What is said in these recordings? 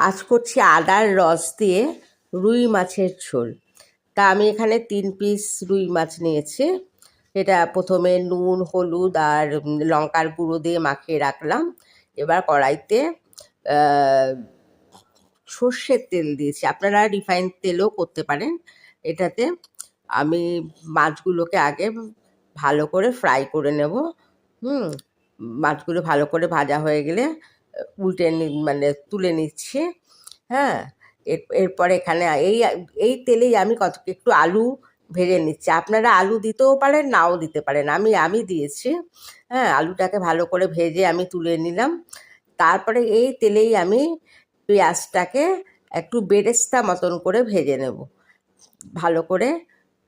আজ করছি আদার রস দিয়ে রুই মাছের ঝোল। তা আমি এখানে তিন পিস রুই মাছ নিয়েছি। এটা প্রথমে নুন, হলুদ আর লঙ্কার গুঁড়ো দিয়ে মাখিয়ে রাখলাম। এবার কড়াইতে সর্ষের তেল দিয়েছি। আপনারা রিফাইন তেলও করতে পারেন। এটাতে আমি মাছগুলোকে আগে ভালো করে ফ্রাই করে নেব। হুম, মাছগুলো ভালো করে ভাজা হয়ে গেলে উল্টে মানে তুলে নিচ্ছি হ্যাঁ? এর, এরপরে এখানে এই এই তেলেই আমি কত, একটু আলু ভেজে নিচ্ছি। আপনারা আলু দিতেও পারেন, নাও দিতে পারেন। আমি আমি দিয়েছি হ্যাঁ? আলুটাকে ভালো করে ভেজে আমি তুলে নিলাম। তারপরে এই তেলেই আমি পেঁয়াজটাকে একটু বেরেস্তা মতন করে ভেজে নেব। ভালো করে,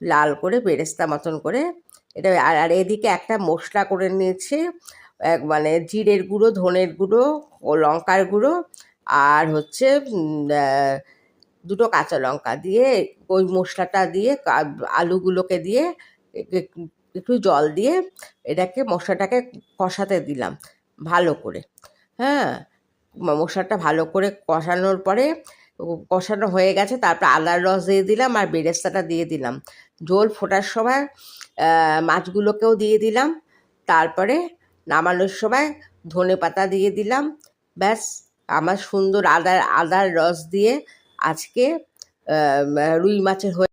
লাল করে বেরেস্তা মতন করে। এটা আর এদিকে একটা মশলা করে নিয়েছি। এক মানে জিরের গুঁড়ো, ধনের গুঁড়ো ও লঙ্কার গুঁড়ো আর হচ্ছে দুটো কাঁচা লঙ্কা দিয়ে ওই মশলাটা দিয়ে আলুগুলোকে দিয়ে একটু জল দিয়ে এটাকে, মশলাটাকে কষাতে দিলাম ভালো করে। হ্যাঁ মশলাটা ভালো করে কষানোর পরে কষানো হয়ে গেছে, তারপর আদার রস দিয়ে দিলাম আর বেরেস্তাটা দিয়ে দিলাম। ঝোল ফোটার সময় মাছগুলোকেও দিয়ে দিলাম। তারপরে নামানোর সময় ধনে পাতা দিয়ে দিলাম। ব্যাস, আমার সুন্দর আদার আদার রস দিয়ে আজকে রুই মাছের হয়ে